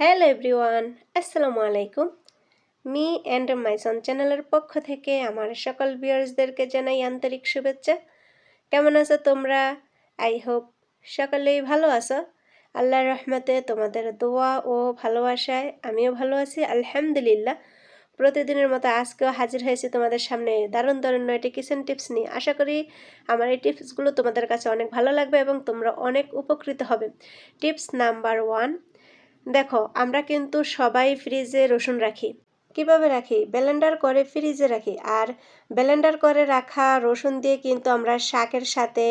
Hello everyone আসসালামু আলাইকুম me and মাইসন চ্যানেলের পক্ষ থেকে আমার সকল ভিউয়ার্সদেরকে জানাই আন্তরিক শুভেচ্ছা কেমন আছো তোমরা আই হোপ সকলেই ভালো আছো আল্লাহর রহমতে তোমাদের দোয়া ও ভালোবাসায় আমিও ভালো আছি আলহামদুলিল্লাহ প্রতিদিনের মতো আজকেও হাজির হয়েছি তোমাদের সামনে দারুণ দারুণ নয়টি কিচেন টিপস নিয়ে আশা করি আমার এই টিপসগুলো তোমাদের কাছে অনেক ভালো লাগবে এবং তোমরা অনেক উপকৃত হবে টিপস নাম্বার ওয়ান দেখো আমরা কিন্তু সবাই ফ্রিজে রসুন রাখি। কীভাবে রাখি? ব্লেন্ডার করে ফ্রিজে রাখি। আর ব্লেন্ডার করে রাখা রসুন দিয়ে কিন্তু আমরা শাকের সাথে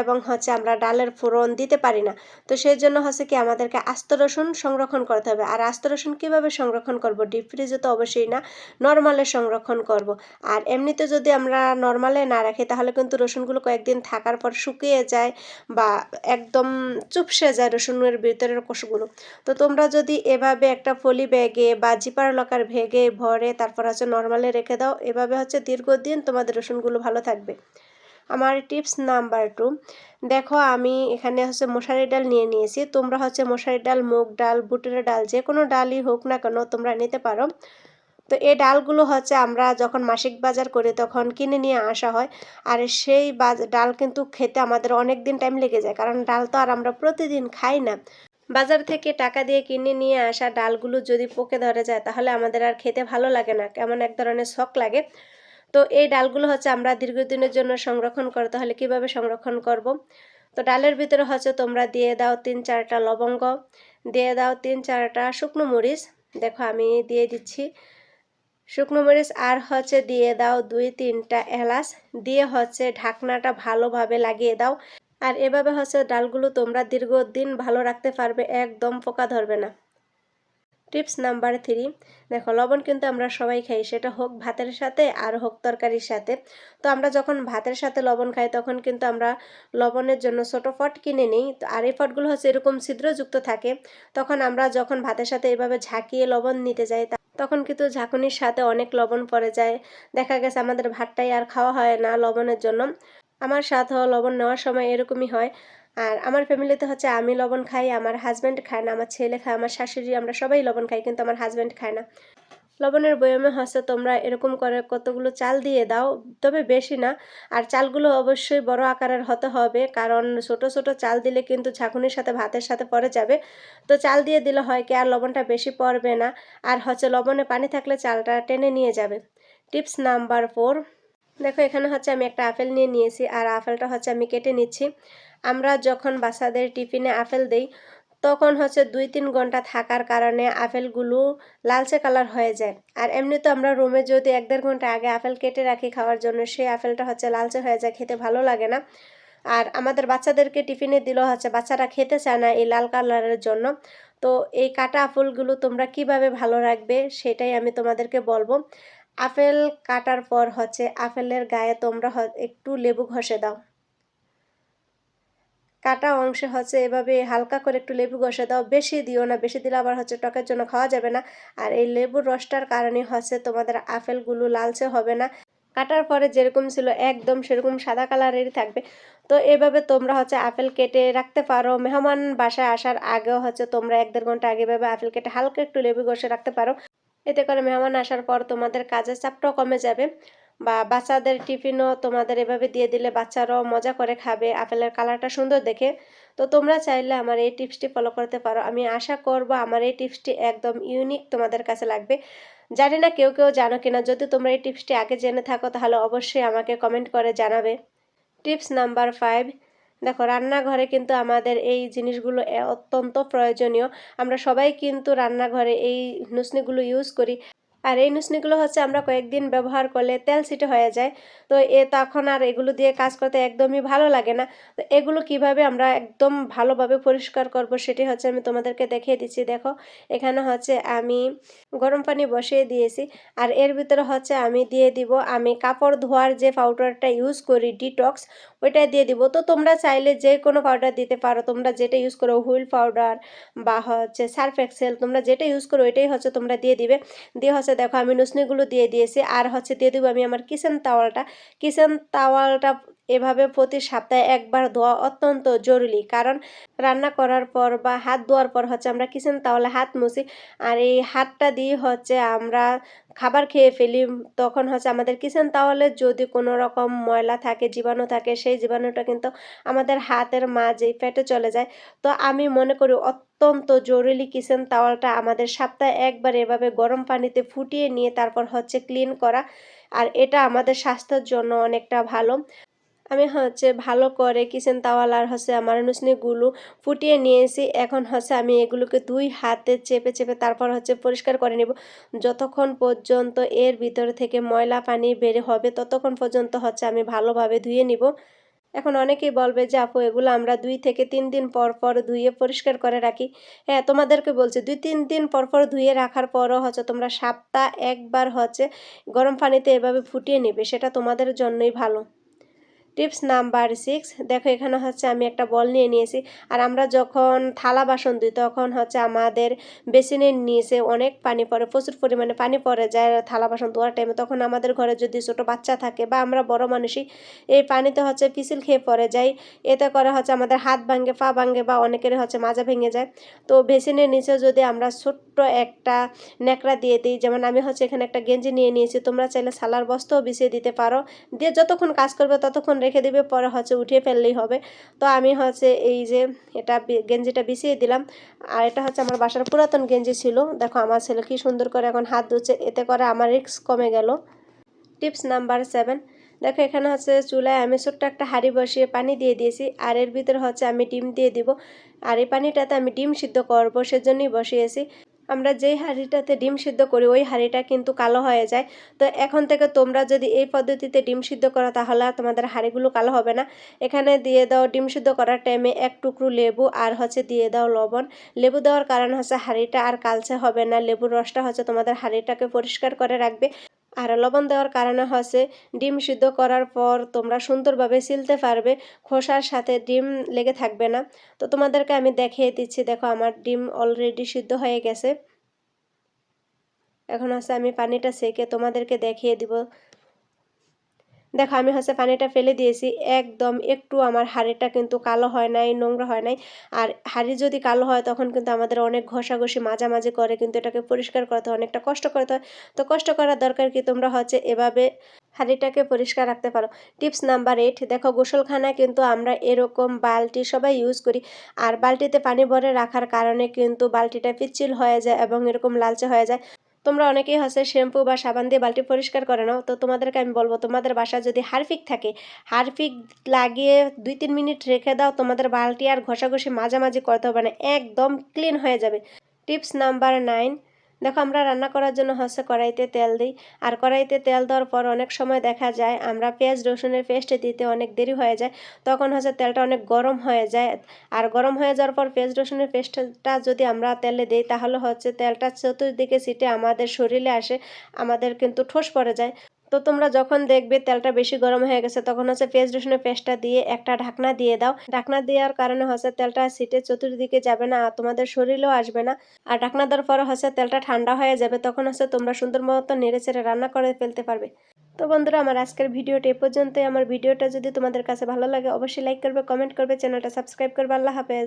এবং হচ্ছে আমরা ডালের ফোড়ন দিতে পারি না। তো সেই জন্য হচ্ছে কি আমাদেরকে আস্ত রসুন সংরক্ষণ করতে হবে। আর আস্ত রসুন কীভাবে সংরক্ষণ করব? ডিপ ফ্রিজে তো অবশ্যই না, নর্মালে সংরক্ষণ করব। আর এমনিতে যদি আমরা নর্মালে না রাখি, তাহলে কিন্তু রসুনগুলো কয়েকদিন থাকার পর শুকিয়ে যায় বা একদম চুপসে যায় রসুনের ভিতরের কোষগুলো। তো তোমরা যদি এভাবে একটা ফলি ব্যাগে বা জিপার লকার ভেগে ভরে তারপর হচ্ছে নর্মালে রেখে দাও। এভাবে হচ্ছে দীর্ঘদিন তোমাদের রসুনগুলো ভালো থাকবে। আমার টিপস নাম্বার টু দেখো আমি এখানে হচ্ছে মশারি ডাল নিয়ে নিয়েছি। তোমরা হচ্ছে মশারি ডাল, মুগ ডাল, বুটের ডাল যে কোনো ডালই হোক না কেন তোমরা নিতে পারো। তো এই ডালগুলো হচ্ছে আমরা যখন মাসিক বাজার করি তখন কিনে নিয়ে আসা হয়। আর সেই ডাল কিন্তু খেতে আমাদের অনেক দিন টাইম লেগে যায়। কারণ ডাল তো আর আমরা প্রতিদিন খাই না। বাজার থেকে টাকা দিয়ে কিনে নিয়ে আসা ডালগুলো যদি পোকে ধরে যায়, তাহলে আমাদের আর খেতে ভালো লাগে না। কেমন এক ধরনের শখ লাগে। তো এই ডালগুলো হচ্ছে আমরা দীর্ঘদিনের জন্য সংরক্ষণ করতে হলে কীভাবে সংরক্ষণ করব। তো ডালের ভিতরে হচ্ছে তোমরা দিয়ে দাও তিন চারটা লবঙ্গ, দিয়ে দাও তিন চারটা শুকনো মরিচ। দেখো আমি দিয়ে দিচ্ছি। শুকনো মরিচ আর হচ্ছে দিয়ে দাও দুই তিনটা এলাচ। দিয়ে হচ্ছে ঢাকনাটা ভালোভাবে লাগিয়ে দাও। আর এভাবে হচ্ছে ডালগুলো তোমরা দীর্ঘদিন ভালো রাখতে পারবে, একদম পোকা ধরবে না। টিপস নাম্বার থ্রি, দেখো লবণ কিন্তু আমরা সবাই খাই, সেটা হোক ভাতের সাথে আর হোক তরকারির সাথে। তো আমরা যখন ভাতের সাথে লবণ খাই তখন কিন্তু আমরা লবণের জন্য ছোটো ফট কিনে নিই, তো আর এই ফটগুলো হচ্ছে এরকম ছিদ্রযুক্ত থাকে, তখন আমরা যখন ভাতের সাথে এভাবে ঝাঁকিয়ে লবণ নিতে যাই তখন কিন্তু ঝাঁকুনির সাথে অনেক লবণ পড়ে যায়। দেখা গেছে আমাদের ভাতটাই আর খাওয়া হয় না লবণের জন্য। আমার সাথে লবণ নেওয়ার সময় এরকমই হয়। আর আমার ফ্যামিলিতে হচ্ছে আমি লবণ খাই, আমার হাজব্যান্ড খায় না, আমার ছেলে খায়, আমার শাশুড়ি, আমরা সবাই লবণ খাই, কিন্তু আমার হাজব্যান্ড খায় না। লবণের বয়মে হচ্ছে তোমরা এরকম করে কতগুলো চাল দিয়ে দাও, তবে বেশি না। আর চালগুলো অবশ্যই বড় আকারের হতে হবে, কারণ ছোট ছোট চাল দিলে কিন্তু ঝাঁকুনির সাথে ভাতের সাথে পরে যাবে। তো চাল দিয়ে দিলে হয় কি, আর লবণটা বেশি পড়বে না। আর হচ্ছে লবণে পানি থাকলে চালটা টেনে নিয়ে যাবে। টিপস নাম্বার ফোর দেখো, এখানে হচ্ছে আমি একটা আপেল নিয়ে নিয়েছি, আর আপেলটা হচ্ছে আমি কেটে নিচ্ছি। আমরা যখন বাচ্চাদের টিফিনে আপেল দেই, তখন হচ্ছে দুই তিন ঘণ্টা থাকার কারণে আপেলগুলো লালচে কালার হয়ে যায়। আর এমনি তো আমরা রুমে যদি এক দেড় ঘণ্টা আগে আপেল কেটে রাখি খাওয়ার জন্য, সেই আপেলটা হচ্ছে লালচে হয়ে যায়, খেতে ভালো লাগে না। আর আমাদের বাচ্চাদেরকে টিফিনে দিলেও হচ্ছে বাচ্চারা খেতে চায় না এই লাল কালারের জন্য। তো এই কাটা আপেলগুলো তোমরা কীভাবে ভালো রাখবে, সেটাই আমি তোমাদেরকে বলব। আপেল কাটার পর হচ্ছে আপেলের গায়ে তোমরা একটু লেবু ঘষে দাও। কাটা অংশে হচ্ছে এভাবে হালকা করে একটু লেবু ঘষে দাও। বেশি দিও না, বেশি দিলে আবার হচ্ছে টকের জন্য খাওয়া যাবে না। আর এই লেবুর রসটার কারণে হচ্ছে তোমাদের আপেলগুলো লালচে হবে না। কাটার পরে যেরকম ছিল একদম সেরকম সাদা কালারেরই থাকবে। তো এভাবে তোমরা হচ্ছে আপেল কেটে রাখতে পারো। মেহমান বাসায় আসার আগেও হচ্ছে তোমরা এক দেড় ঘণ্টা আগে এভাবে আপেল কেটে হালকা একটু লেবু ঘষে রাখতে পারো। এতে করে মেহমান আসার পর তোমাদের কাজের চাপটাও কমে যাবে বা বাচ্চাদের টিফিনও তোমাদের এভাবে দিয়ে দিলে বাচ্চারাও মজা করে খাবে, আপেলের কালারটা সুন্দর দেখে। তো তোমরা চাইলে আমার এই টিপসটি ফলো করতে পারো। আমি আশা করব আমার এই টিপসটি একদম ইউনিক তোমাদের কাছে লাগবে। জানি না কেউ কেউ জানো কিনা, যদি তোমরা এই টিপসটি আগে জেনে থাকো তাহলে অবশ্যই আমাকে কমেন্ট করে জানাবে। টিপস নাম্বার ফাইভ দেখো, রান্নাঘরে কিন্তু আমাদের এই জিনিসগুলো অত্যন্ত প্রয়োজনীয়। আমরা সবাই কিন্তু রান্নাঘরে এই নুসনিগুলো ইউজ করি। আর এই নুসনিগুলো হচ্ছে আমরা কয়েকদিন ব্যবহার করলে তেল ছিটে হয়ে যায়। তো এ তখন আর এগুলো দিয়ে কাজ করতে একদমই ভালো লাগে না। তো এগুলো কীভাবে আমরা একদম ভালোভাবে পরিষ্কার করব সেটি হচ্ছে আমি তোমাদেরকে দেখিয়ে দিচ্ছি। দেখো, এখানে হচ্ছে আমি গরম পানি বসিয়ে দিয়েছি আর এর ভিতরে হচ্ছে আমি দিয়ে দিব, আমি কাপড় ধোয়ার যে পাউডারটা ইউজ করি, ডিটক্স ওইটা দিয়ে দিব। তো তোমরা চাইলে যে কোনো পাউডার দিতে পারো, তোমরা যেটা ইউজ করো, হুইল পাউডার বা হচ্ছে সার্ফ এক্সেল, তোমরা যেটা ইউজ করো, ওইটাই হচ্ছে তোমরা দিয়ে দিবে। দিয়ে হচ্ছে দেখো, আমি নুসনিগুলো দিয়ে দিয়েছি। আর হচ্ছে দিয়ে দেবো আমি আমার কিচেন তাওয়ালটা কিচেন তাওয়ালটা এভাবে প্রতি সপ্তাহে একবার ধোয়া অত্যন্ত জরুরি। কারণ রান্না করার পর বা হাত ধোয়ার পর হচ্ছে আমরা কিচেন তাহলে হাত মুছি আর এই হাতটা দিয়ে হচ্ছে আমরা খাবার খেয়ে ফেলি। তখন হচ্ছে আমাদের কিচেন তাহলে যদি কোনো রকম ময়লা থাকে, জীবাণু থাকে, সেই জীবাণুটা কিন্তু আমাদের হাতের মাঝেই পেটে চলে যায়। তো আমি মনে করি অত্যন্ত জরুরি কিচেন তাওয়ালটা আমাদের সপ্তাহে একবার এভাবে গরম পানিতে ফুটিয়ে নিয়ে তারপর হচ্ছে ক্লিন করা। আর এটা আমাদের স্বাস্থ্যের জন্য অনেকটা ভালো। আমি হচ্ছে ভালো করে কিচেন তাওয়াল আর হচ্ছে আমার নুসনিগুলো ফুটিয়ে নিয়েছি। এখন হচ্ছে আমি এগুলোকে দুই হাতে চেপে চেপে তারপর হচ্ছে পরিষ্কার করে নেব। যতক্ষণ পর্যন্ত এর ভিতর থেকে ময়লা পানি বের হবে, ততক্ষণ পর্যন্ত হচ্ছে আমি ভালোভাবে ধুয়ে নিব। এখন অনেকেই বলবে যে, আপু, এগুলো আমরা দুই থেকে তিন দিন পর পর ধুয়ে পরিষ্কার করে রাখি। হ্যাঁ তোমাদেরকে বলছি, দুই তিন দিন পর পর ধুয়ে রাখার পরও হচ্ছে তোমরা সপ্তাহ একবার হচ্ছে গরম পানিতে এভাবে ফুটিয়ে নেবে, সেটা তোমাদের জন্যই ভালো। Tips number six. দেখো, এখানে হচ্ছে আমি একটা বল নিয়ে নিয়েছি। আর আমরা যখন থালা বাসন দিই তখন হচ্ছে আমাদের বেসিনের নিচে অনেক পানি পড়ে, প্রচুর পরিমাণে পানি পড়ে যায় থালা বাসন ধোয়ার টাইমে তখন আমাদের ঘরে যদি ছোটো বাচ্চা থাকে বা আমরা বড় মানুষই, এই পানিতে হচ্ছে পিসিল খেয়ে পড়ে যাই। এতে করে হচ্ছে আমাদের হাত ভাঙে পা ভাঙে বা অনেকের হচ্ছে মাজা ভেঙে যায়। তো বেসিনের নিচে যদি আমরা ছোট্ট একটা ন্যাকড়া দিয়ে দিই, যেমন আমি হচ্ছে এখানে একটা গেঞ্জি নিয়ে নিয়েছি, তোমরা চাইলে সালার বস্তাও বিছিয়ে দিতে পারো। দিয়ে যতক্ষণ কাজ করবে, ততক্ষণ রেখে দিবে, পরে হচ্ছে উঠিয়ে ফেললেই হবে। তো আমি হচ্ছে এই যে এটা গেঞ্জিটা বিছিয়ে দিলাম। আর এটা হচ্ছে আমার বাসার পুরাতন গেঞ্জি ছিল। দেখো আমার ছেলে কি সুন্দর করে এখন হাত ধুচ্ছে, এতে করে আমার রিক্স কমে গেল। Tips number seven. দেখো এখানে হচ্ছে চুলায় আমি ছোট্ট একটা হাঁড়ি বসিয়ে পানি দিয়ে দিয়েছি। আর এর ভিতরে হচ্ছে আমি ডিম দিয়ে দিব। আর এই পানিটাতে আমি ডিম সিদ্ধ করব, সেজন্যই বসিয়েছি। আমরা যেই হাঁড়িটাতে ডিম সিদ্ধ করি, ওই হাঁড়িটা কিন্তু কালো হয়ে যায়। তো এখন থেকে তোমরা যদি এই পদ্ধতিতে ডিম সিদ্ধ করো, তাহলে তোমাদের হাঁড়িগুলো কালো হবে না। এখানে দিয়ে দাও ডিম সিদ্ধ করার টাইমে এক টুকরো লেবু আর হচ্ছে দিয়ে দাও লবণ। লেবু দেওয়ার কারণ হচ্ছে হাঁড়িটা আর কালচে হবে না, লেবুর রসটা হচ্ছে তোমাদের হাঁড়িটাকে পরিষ্কার করে রাখবে। আর লবণ দেওয়ার কারণে হচ্ছে ডিম সিদ্ধ করার পর তোমরা সুন্দরভাবে সিলতে পারবে, খোসার সাথে ডিম লেগে থাকবে না। তো তোমাদেরকে আমি দেখিয়ে দিচ্ছি, দেখো আমার ডিম অলরেডি সিদ্ধ হয়ে গেছে। এখন হচ্ছে আমি পানিটা সেকে তোমাদেরকে দেখিয়ে দিব দেখো, আমি হচ্ছে পানিটা ফেলে দিয়েছি। একদম একটু আমার হাড়িটা কিন্তু কালো হয় নাই, নোংরা হয় নাই। আর হাড়ি যদি কালো হয়, তখন কিন্তু আমাদের অনেক ঘষাঘষি, মাঝামাঝি করে কিন্তু এটাকে পরিষ্কার করতে অনেকটা কষ্ট করতে হয়। তো কষ্ট করার দরকার কি? তোমরা হচ্ছে এভাবে হাঁড়িটাকে পরিষ্কার রাখতে পারো। টিপস নাম্বার এইট, দেখো, গোসলখানায় কিন্তু আমরা এরকম বালতি সবাই ইউজ করি। আর বালতিতে পানি ভরে রাখার কারণে কিন্তু বালতিটা পিচ্ছিল হয়ে যায় এবং এরকম লালচে হয়ে যায়। তোমরা অনেকেই হচ্ছে শ্যাম্পু বা সাবান দিয়ে বালতি পরিষ্কার করে নাও। তো তোমাদেরকে আমি বলব, তোমাদের বাসা যদি হারফিক থাকে, হারফিক লাগিয়ে দুই তিন মিনিট রেখে দাও, তোমাদের বালতি আর ঘষাঘষি মাঝামাঝি করতে হবে না, একদম ক্লিন হয়ে যাবে। টিপস নাম্বার নাইন দেখো, আমরা রান্না করার জন্য হচ্ছে কড়াইতে তেল দিই। আর কড়াইতে তেল দেওয়ার পর অনেক সময় দেখা যায়, আমরা পেঁয়াজ, রসুনের পেস্ট দিতে অনেক দেরি হয়ে যায়। তখন হচ্ছে তেলটা অনেক গরম হয়ে যায়। আর গরম হয়ে যাওয়ার পর পেঁয়াজ, রসুনের পেস্টটা যদি আমরা তেলে দিই, তাহলে হচ্ছে তেলটা চতুর্দিকে ছিটে আমাদের শরীরে আসে, আমাদের কিন্তু ঠোস পড়ে যায়। তো তোমরা যখন দেখবে তেলটা বেশি গরম হয়ে গেছে, তখন হচ্ছে পেঁয়াজ রসুনের পেস্টটা দিয়ে একটা ঢাকনা দিয়ে দাও। ঢাকনা দেওয়ার কারণে হচ্ছে তেলটা সিটে চতুর্দিকে যাবে না আর তোমাদের শরীরেও আসবে না। আর ঢাকনা দেওয়ার পরে হচ্ছে তেলটা ঠান্ডা হয়ে যাবে, তখন হচ্ছে তোমরা সুন্দর মতো নেড়ে চেড়ে রান্না করে ফেলতে পারবে। তো বন্ধুরা, আমার আজকের ভিডিওটা এ পর্যন্তই। আমার ভিডিওটা যদি তোমাদের কাছে ভালো লাগে, অবশ্যই লাইক করবে কমেন্ট করবে, চ্যানেলটা সাবস্ক্রাইব করবে। আল্লাহ হাফেজ।